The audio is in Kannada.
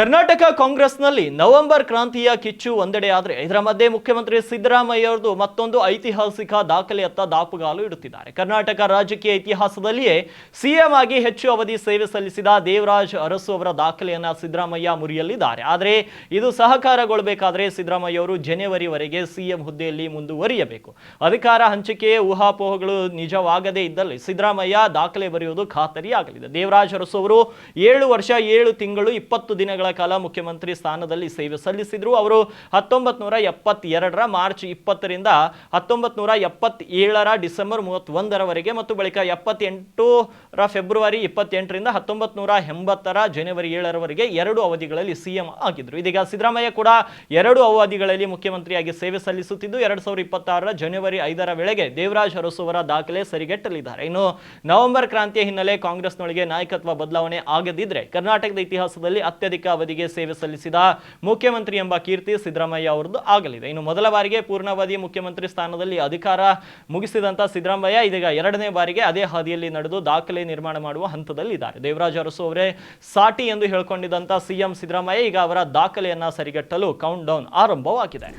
ಕರ್ನಾಟಕ ಕಾಂಗ್ರೆಸ್ನಲ್ಲಿ ನವೆಂಬರ್ ಕ್ರಾಂತಿಯ ಕಿಚ್ಚು ಒಂದೆಡೆ ಆದರೆ ಇದರ ಮಧ್ಯೆ ಮುಖ್ಯಮಂತ್ರಿ ಸಿದ್ದರಾಮಯ್ಯ ಅವರದು ಮತ್ತೊಂದು ಐತಿಹಾಸಿಕ ದಾಖಲೆಯತ್ತ ದಾಪುಗಾಲು ಇಡುತ್ತಿದ್ದಾರೆ. ಕರ್ನಾಟಕ ರಾಜಕೀಯ ಇತಿಹಾಸದಲ್ಲಿಯೇ ಸಿಎಂ ಆಗಿ ಹೆಚ್ಚು ಅವಧಿ ಸೇವೆ ಸಲ್ಲಿಸಿದ ದೇವರಾಜ್ ಅರಸು ಅವರ ದಾಖಲೆಯನ್ನ ಸಿದ್ದರಾಮಯ್ಯ ಮುರಿಯಲಿದ್ದಾರೆ ಆದರೆ ಇದು ಸಹಕಾರಗೊಳ್ಳಬೇಕಾದ್ರೆ ಸಿದ್ದರಾಮಯ್ಯ ಅವರು ಜನವರಿವರೆಗೆ ಸಿಎಂ ಹುದ್ದೆಯಲ್ಲಿ ಮುಂದುವರಿಯಬೇಕು. ಅಧಿಕಾರ ಹಂಚಿಕೆ, ಊಹಾಪೋಹಗಳು ನಿಜವಾಗದೇ ಇದ್ದಲ್ಲಿ ಸಿದ್ದರಾಮಯ್ಯ ದಾಖಲೆ ಬರೆಯುವುದು ಖಾತರಿಯಾಗಲಿದೆ. ದೇವರಾಜ್ ಅರಸು ಅವರು ಏಳು ವರ್ಷ, ಏಳು ತಿಂಗಳು, ಇಪ್ಪತ್ತು ದಿನಗಳ ಕಾಲ ಮುಖ್ಯಮಂತ್ರಿ ಸ್ಥಾನದಲ್ಲಿ ಸೇವೆ ಸಲ್ಲಿಸಿದ್ರು. ಅವರು ಹತ್ತೊಂಬತ್ ನೂರ ಎಪ್ಪತ್ತೆರಡರ ಮಾರ್ಚ್ ಇಪ್ಪತ್ತರಿಂದ ಹತ್ತೊಂಬತ್ ನೂರ ಎಪ್ಪತ್ತೇಳರ ಡಿಸೆಂಬರ್ ಮೂವತ್ತೊಂದರವರೆಗೆ ಮತ್ತು ಬಳಿಕ ಎಪ್ಪತ್ತೆಂಟರ ಫೆಬ್ರವರಿ ಇಪ್ಪತ್ತೆಂಟರಿಂದ ಹತ್ತೊಂಬತ್ ನೂರ ಎಂಬತ್ತರ ಜನವರಿ ಏಳರವರೆಗೆ ಎರಡು ಅವಧಿಗಳಲ್ಲಿ ಸಿಎಂ ಆಗಿದ್ರು. ಇದೀಗ ಸಿದ್ದರಾಮಯ್ಯ ಕೂಡ ಎರಡು ಅವಧಿಗಳಲ್ಲಿ ಮುಖ್ಯಮಂತ್ರಿಯಾಗಿ ಸೇವೆ ಸಲ್ಲಿಸುತ್ತಿದ್ದು, ಎರಡು ಸಾವಿರದ ಇಪ್ಪತ್ತಾರರ ಜನವರಿ ಐದರ ವೇಳೆಗೆ ದೇವರಾಜ್ ಅರಸುವರ ದಾಖಲೆ ಸರಿಗೆಟ್ಟಲಿದ್ದಾರೆ. ಇನ್ನು ನವೆಂಬರ್ ಕ್ರಾಂತಿಯ ಹಿನ್ನೆಲೆ ಕಾಂಗ್ರೆಸ್ನೊಳಗೆ ನಾಯಕತ್ವ ಬದಲಾವಣೆ ಆಗದಿದ್ರೆ ಕರ್ನಾಟಕದ ಇತಿಹಾಸದಲ್ಲಿ ಅತ್ಯಧಿಕ ಅವಧಿಗೆ ಸೇವೆ ಸಲ್ಲಿಸಿದ ಮುಖ್ಯಮಂತ್ರಿ ಎಂಬ ಕೀರ್ತಿ ಸಿದ್ದರಾಮಯ್ಯ ಅವರದ್ದು ಆಗಲಿದೆ. ಇನ್ನು ಮೊದಲ ಬಾರಿಗೆ ಪೂರ್ಣಾವಧಿ ಮುಖ್ಯಮಂತ್ರಿ ಸ್ಥಾನದಲ್ಲಿ ಅಧಿಕಾರ ಮುಗಿಸಿದಂಥ ಸಿದ್ದರಾಮಯ್ಯ ಇದೀಗ ಎರಡನೇ ಬಾರಿಗೆ ಅದೇ ಹಾದಿಯಲ್ಲಿ ನಡೆದು ದಾಖಲೆ ನಿರ್ಮಾಣ ಮಾಡುವ ಹಂತದಲ್ಲಿದ್ದಾರೆ. ದೇವರಾಜ ಅರಸು ಅವರೇ ಸಾಟಿ ಎಂದು ಹೇಳಿಕೊಂಡಿದ್ದಂಥ ಸಿಎಂ ಸಿದ್ದರಾಮಯ್ಯ ಈಗ ಅವರ ದಾಖಲೆಯನ್ನು ಸರಿಗಟ್ಟಲು ಕೌಂಟ್ ಡೌನ್ ಆರಂಭವಾಗಿದೆ.